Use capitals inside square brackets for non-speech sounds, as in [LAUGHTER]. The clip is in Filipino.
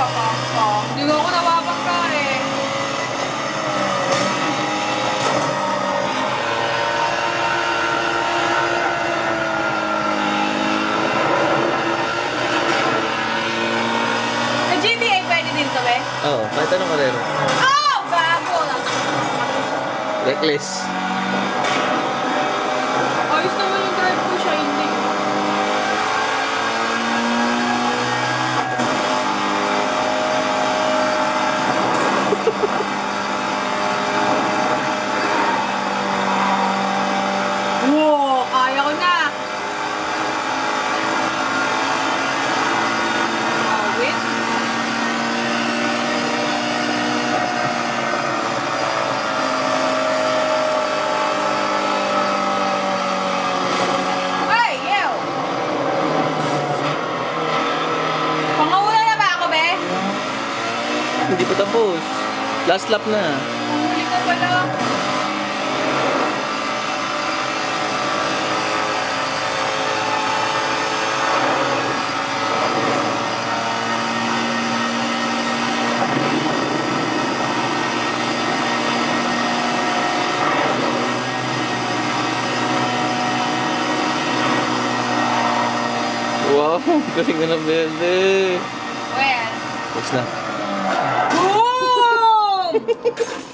papangka. Hindi ako napapangka eh. Sa GTA pwede din to eh. Oo, kahit anong karera. Oh! Bago! Reckless. [LAUGHS] wow, kaya ko na. Wait. Ay, ew! Pangauna na ako, be? Hindi pa tapos. Last lap na. Huli ka pala. Wow, [LAUGHS] galing ka ng belde. Well. Tapos na. home.